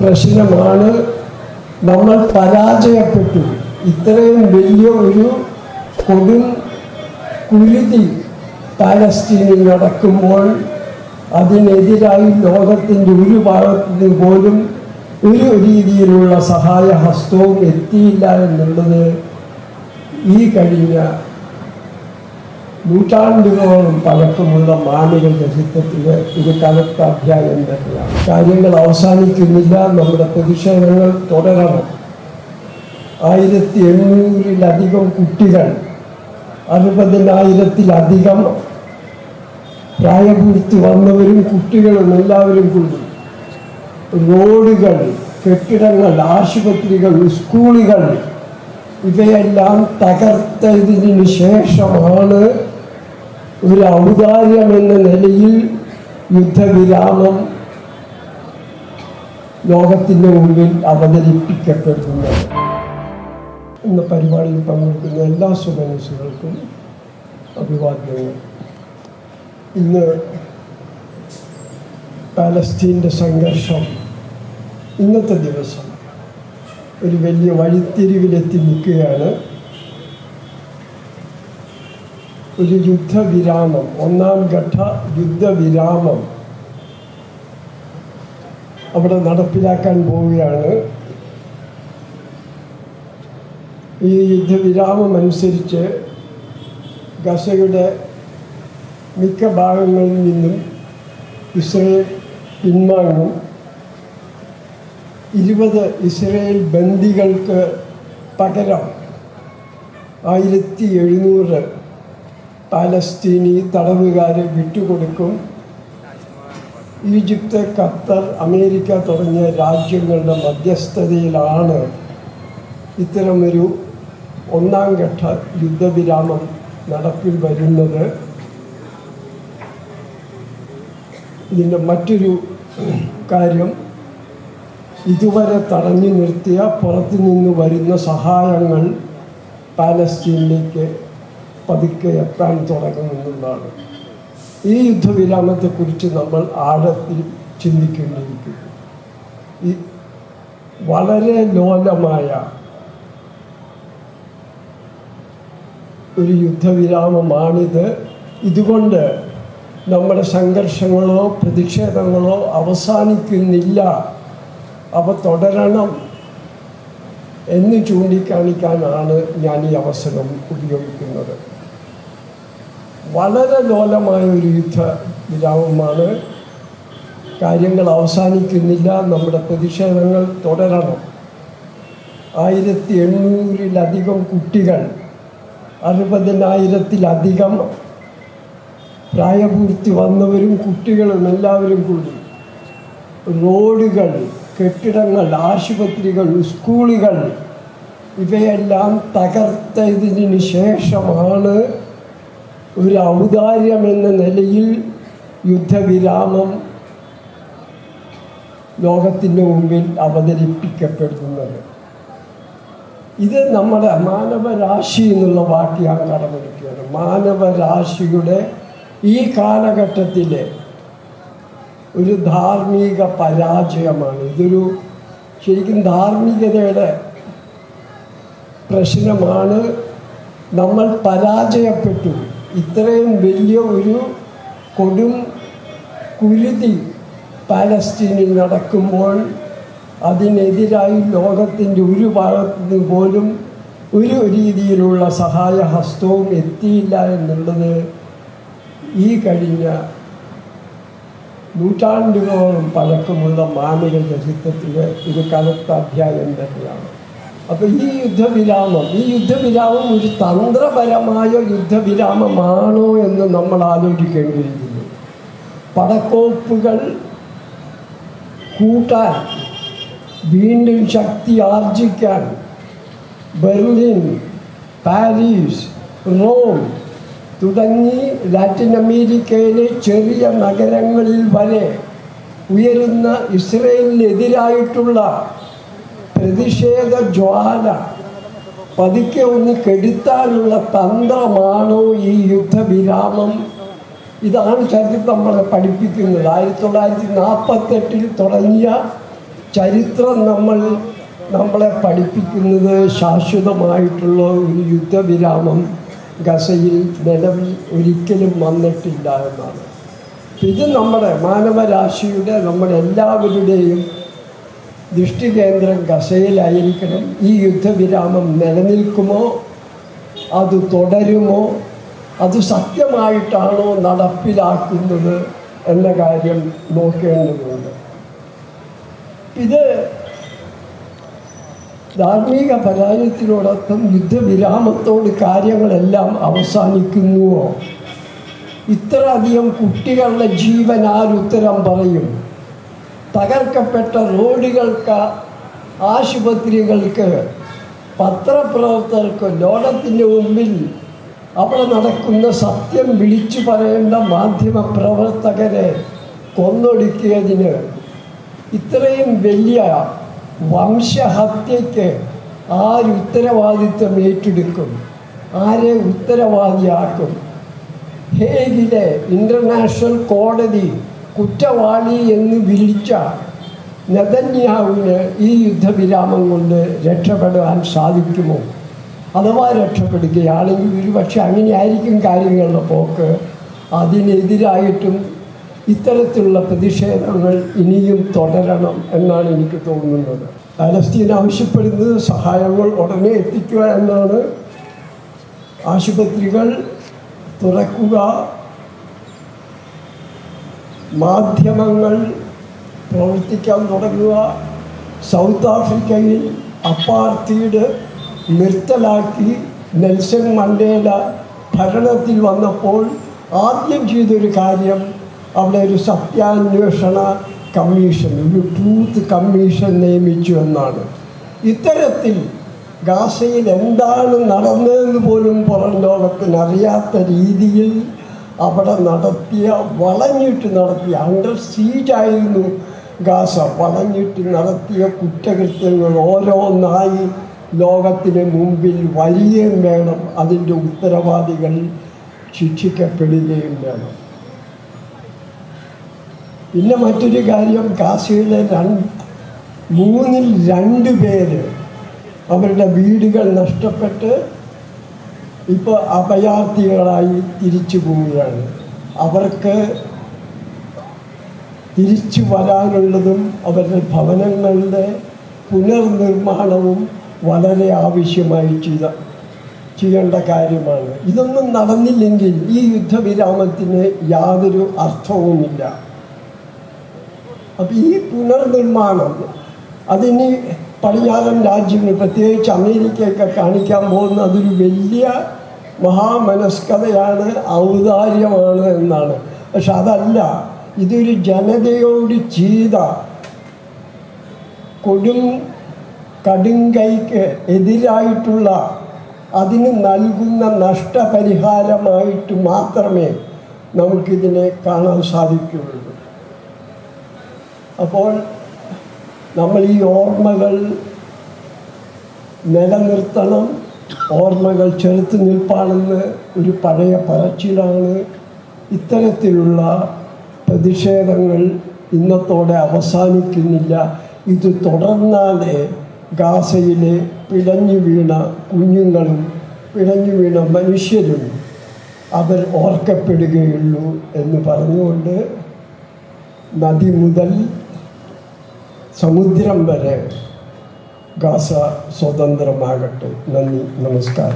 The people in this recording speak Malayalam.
പ്രശ്നമാണ്. നമ്മൾ പരാജയപ്പെട്ടു. ഇത്രയും വലിയ ഒരു കൊടും കുരുതി പാലസ്തീനിൽ നടക്കുമ്പോൾ അതിനെതിരായി ലോകത്തിന്റെ ഒരു ഭാഗത്തു പോലും ഒരു രീതിയിലുള്ള സഹായ ഹസ്തവും എത്തിയില്ല എന്നുള്ളത് ഈ കഴിഞ്ഞ നൂറ്റാണ്ടുകളോളം പഴക്കമുള്ള മാനവ ചരിത്രത്തിലെ ഒരു കനത്ത തന്നെയാണ്. കാര്യങ്ങൾ അവസാനിക്കുന്നില്ല. നമ്മുടെ പ്രതിഷേധങ്ങൾ തുടരണം. ആയിരത്തി എണ്ണൂറിലധികം കുട്ടികൾ അറുപതിനായിരത്തിലധികം പ്രായപൂർത്തി വന്നവരും കുട്ടികളും എല്ലാവരും കൂടി റോഡുകൾ കെട്ടിടങ്ങൾ ആശുപത്രികൾ സ്കൂളുകൾ ഇവയെല്ലാം തകർത്തതിന് ശേഷമാണ് ഒരു ഔദാര്യം എന്ന നിലയിൽ യുദ്ധവിരാമം ലോകത്തിന്റെ മുമ്പിൽ അവതരിപ്പിക്കപ്പെടുന്നത് ഇന്ന് പരിപാടിയിൽ പങ്കെടുക്കുന്ന എല്ലാ സുമനസുകൾക്കും അഭിവാദ്യങ്ങൾ. ഇന്ന് പാലസ്തീന്റെ സംഘർഷം ഇന്നത്തെ ദിവസം ഒരു വലിയ വഴിത്തിരിവിലെത്തി നിൽക്കുകയാണ് ഒരു യുദ്ധവിരാമം. ഒന്നാം ഘട്ട യുദ്ധവിരാമം. അവിടെ നടപ്പിലാക്കാൻ പോവുകയാണ്. ഈ യുദ്ധവിരാമം അനുസരിച്ച് ഗസയുടെ മിക്ക ഭാഗങ്ങളിൽ നിന്നും ഇസ്രയേൽ പിന്വാങ്ങും ഇരുപത് ഇസ്രയേൽ ബന്ദികൾക്ക് പകരം ആയിരത്തി എഴുന്നൂറ് പാലസ്തീനി തടവുകാരെ വിട്ടുകൊടുക്കും. ഈജിപ്ത് ഖത്തർ അമേരിക്ക തുടങ്ങിയ രാജ്യങ്ങളുടെ മധ്യസ്ഥതയിലാണ് ഇത്തരമൊരു ഒന്നാം ഘട്ട യുദ്ധവിരാമം നടപ്പിൽ വരുന്നത്. ഇതിന്റെ മറ്റൊരു കാര്യം ഇതുവരെ തടഞ്ഞു നിർത്തിയ പുറത്തു നിന്ന് വരുന്ന സഹായങ്ങൾ പാലസ്തീനിലേക്ക് പതുക്കെ എത്താൻ തുടങ്ങുമെന്നുള്ളതാണ് ഈ യുദ്ധവിരാമത്തെക്കുറിച്ച് നമ്മൾ ആഴത്തിൽ ചിന്തിക്കേണ്ടിയിരിക്കുന്നു. ഈ വളരെ ലോലമായ ഒരു യുദ്ധവിരാമമാണിത്. ഇതുകൊണ്ട് നമ്മുടെ സംഘർഷങ്ങളോ പ്രതിഷേധങ്ങളോ അവസാനിക്കുന്നില്ല. അവ തുടരണം എന്ന് ചൂണ്ടിക്കാണിക്കാനാണ് ഞാൻ ഈ അവസരം ഉപയോഗിക്കുന്നത്. വളരെ ലോലമായ ഒരു യുദ്ധ വിരാമമാണ്. കാര്യങ്ങൾ അവസാനിക്കുന്നില്ല. നമ്മുടെ പ്രതിഷേധങ്ങൾ തുടരണം. ആയിരത്തി എണ്ണൂറിലധികം കുട്ടികൾ അറുപതിനായിരത്തിലധികം പ്രായപൂർത്തി വന്നവരും കുട്ടികളും എല്ലാവരും കൂടി റോഡുകൾ കെട്ടിടങ്ങൾ ആശുപത്രികൾ സ്കൂളുകൾ ഇവയെല്ലാം തകർത്തതിന് ശേഷമാണ് ഒരു ഔദാര്യം എന്ന നിലയിൽ യുദ്ധവിരാമം ലോകത്തിന്റെ മുമ്പിൽ അവതരിപ്പിക്കപ്പെടുന്നത്. ഇത് നമ്മുടെ മാനവരാശി എന്നുള്ള വാക്കിയാണ് കടമെടുക്കുന്നത് മാനവരാശിയുടെ ഈ കാലഘട്ടത്തിലെ ഒരു ധാർമ്മിക പരാജയമാണ്. ഇതൊരു ശരിക്കും ധാർമ്മികതയുടെ പ്രശ്നമാണ്. നമ്മൾ പരാജയപ്പെട്ടു. ഇത്രയും വലിയ ഒരു കൊടും കുരുതി പാലസ്തീനിൽ നടക്കുമ്പോൾ അതിനെതിരായി ലോകത്തിന്റെ ഒരു ഭാഗത്തുനിന്ന് പോലും ഒരു രീതിയിലുള്ള സഹായ ഹസ്തവും എത്തിയില്ല എന്നുള്ളത് ഈ കഴിഞ്ഞ നൂറ്റാണ്ടുകളോളം പഴക്കമുള്ള മാനവ ചരിത്രത്തിലെ ഒരു കനത്ത അധ്യായം തന്നെയാണ്. അപ്പോൾ ഈ യുദ്ധവിരാമം ഈ യുദ്ധവിരാമം ഒരു തന്ത്രപരമായ യുദ്ധവിരാമമാണോ എന്ന് നമ്മൾ ആലോചിക്കേണ്ടിയിരിക്കുന്നു. പടക്കോപ്പുകൾ കൂട്ടാൻ വീണ്ടും ശക്തി ആർജിക്കാൻ ബെർലിൻ പാരീസ് റോം തുടങ്ങി ലാറ്റിൻ അമേരിക്കയിലെ ചെറിയ നഗരങ്ങളിൽ വരെ ഉയരുന്ന ഇസ്രയേലിനെതിരായിട്ടുള്ള പ്രതിഷേധ ജ്വാല. പതുക്കെ ഒന്ന് കെടുത്താനുള്ള തന്ത്രമാണോ ഈ യുദ്ധവിരാമം? ഇതാണ് ചരിത്രം നമ്മളെ പഠിപ്പിക്കുന്നത്. ആയിരത്തി തൊള്ളായിരത്തി നാൽപ്പത്തെട്ടിൽ തുടങ്ങിയ ചരിത്രം നമ്മൾ നമ്മളെ പഠിപ്പിക്കുന്നത് ശാശ്വതമായിട്ടുള്ള ഒരു യുദ്ധവിരാമം ഗസയിൽ നിലവിൽ ഒരിക്കലും വന്നിട്ടില്ല എന്നാണ്. ഇത് നമ്മുടെ മാനവരാശിയുടെ നമ്മുടെ എല്ലാവരുടെയും ദൃഷ്ടികേന്ദ്രം കസയിലായിരിക്കണം ഈ യുദ്ധവിരാമം നിലനിൽക്കുമോ? അത് തുടരുമോ? അത് സത്യമായിട്ടാണോ നടപ്പിലാക്കുന്നത് എന്ന കാര്യം നോക്കേണ്ടതുണ്ട്. ഇത് ധാർമ്മിക പരാജയത്തിനോടൊപ്പം യുദ്ധവിരാമത്തോട് കാര്യങ്ങളെല്ലാം അവസാനിക്കുന്നുവോ? ഇത്രയധികം കുട്ടികളുടെ ജീവൻ ആരുത്തരം പറയും? തകർക്കപ്പെട്ട റോഡുകൾക്ക് ആശുപത്രികൾക്ക് പത്രപ്രവർത്തകർക്ക് ലോകത്തിന്റെ മുമ്പിൽ അവിടെ നടക്കുന്ന സത്യം വിളിച്ചു പറയേണ്ട മാധ്യമ പ്രവർത്തകരെ കൊന്നൊടുക്കിയതിന് ഇത്രയും വലിയ വംശഹത്യയ്ക്ക് ആരുത്തരവാദിത്വം ഏറ്റെടുക്കും? ആരെ ഉത്തരവാദിയാക്കും? ഹേഗിലെ ഇന്റർനാഷണൽ കോടതി കുറ്റവാളി എന്ന് വിളിച്ച നെതന്യാവിന് ഈ യുദ്ധവിരാമം കൊണ്ട് രക്ഷപ്പെടാൻ സാധിക്കുമോ? അഥവാ രക്ഷപ്പെടുകയാണെങ്കിൽ ഒരുപക്ഷെ അങ്ങനെയായിരിക്കും കാര്യങ്ങളുടെ പോക്ക്. അതിനെതിരായിട്ടും ഇത്തരത്തിലുള്ള പ്രതിഷേധങ്ങൾ ഇനിയും തുടരണം എന്നാണ് എനിക്ക് തോന്നുന്നത്. പാലസ്തീൻ ആവശ്യപ്പെടുന്നത് സഹായങ്ങൾ ഉടനെ എത്തിക്കുക എന്നാണ്. ആശുപത്രികൾ തുറക്കുക മാധ്യമങ്ങൾ പ്രവർത്തിക്കാൻ തുടങ്ങുക. സൗത്ത് ആഫ്രിക്കയിൽ അപ്പാർത്തീഡ് നിർത്തലാക്കി നെൽസൺ മണ്ടേല ഭരണത്തിൽ വന്നപ്പോൾ ആദ്യം ചെയ്തൊരു കാര്യം അവിടെ ഒരു സത്യാന്വേഷണ കമ്മീഷൻ ഒരു ട്രൂത്ത് കമ്മീഷൻ നിയമിച്ചു എന്നാണ്. ഇത്തരത്തിൽ ഗാസയിൽ എന്താണ് നടന്നതെന്ന് പോലും പുറം ലോകത്തിന് അറിയാത്ത രീതിയിൽ അവിടെ നടത്തിയ വളഞ്ഞിട്ട് നടത്തിയ അണ്ടർ സീറ്റായിരുന്നു ഗാസ. വളഞ്ഞിട്ട് നടത്തിയ കുറ്റകൃത്യങ്ങൾ ഓരോന്നായി ലോകത്തിന് മുമ്പിൽ വരികയും വേണം. അതിന്റെ ഉത്തരവാദികൾ ശിക്ഷിക്കപ്പെടുകയും വേണം. പിന്നെ മറ്റൊരു കാര്യം ഗാസയിലെ രണ്ട് മൂന്നിൽ രണ്ട് പേര് അവരുടെ വീടുകൾ നഷ്ടപ്പെട്ട് ഇപ്പോൾ അഭയാർത്ഥികളായി തിരിച്ചു പോവുകയാണ്. അവർക്ക് തിരിച്ചു വരാനുള്ളതും അവരുടെ ഭവനങ്ങളുടെ പുനർനിർമ്മാണവും വളരെ ആവശ്യമായി ചെയ്ത ചെയ്യേണ്ട കാര്യമാണ്. ഇതൊന്നും നടന്നില്ലെങ്കിൽ ഈ യുദ്ധവിരാമത്തിന് യാതൊരു അർത്ഥവുമില്ല. അപ്പം ഈ പുനർനിർമ്മാണം അതിന് പടിഞ്ഞാറൻ രാജ്യങ്ങൾ പ്രത്യേകിച്ച് അമേരിക്കയൊക്കെ കാണിക്കാൻ പോകുന്ന അതൊരു വലിയ മഹാമനസ്കതയാണ് ഔദാര്യമാണ് എന്നാണ്. പക്ഷെ അതല്ല ഇതൊരു ജനതയോട് ചെയ്ത കൊടും കടുങ്കൈക്ക് എതിരായിട്ടുള്ള അതിന് നൽകുന്ന നഷ്ടപരിഹാരമായിട്ട് മാത്രമേ നമുക്കിതിനെ കാണാൻ സാധിക്കുകയുള്ളൂ. അപ്പോൾ നമ്മൾ ഈ ഓർമ്മകൾ നിലനിർത്തണം. ഓർമ്മകൾ ചെറുത്ത് നിൽപ്പാണെന്ന് ഒരു പഴയ പറച്ചിലാണ് ഇത്തരത്തിലുള്ള പ്രതിഷേധങ്ങൾ ഇന്നത്തോടെ അവസാനിക്കുന്നില്ല. ഇത് തുടർന്നാലേ ഗാസയിലെ പിടഞ്ഞു വീണ കുഞ്ഞുങ്ങളും പിടഞ്ഞു വീണ മനുഷ്യരും അവർ ഓർക്കപ്പെടുകയുള്ളൂ എന്ന് പറഞ്ഞുകൊണ്ട് നദി മുതൽ സമുദ്രം വരെ ಗಾಸ ಸ್ವತಂತ್ರ ಮಾಗಟ್ಟು ನನ್ನ ನಮಸ್ಕಾರ.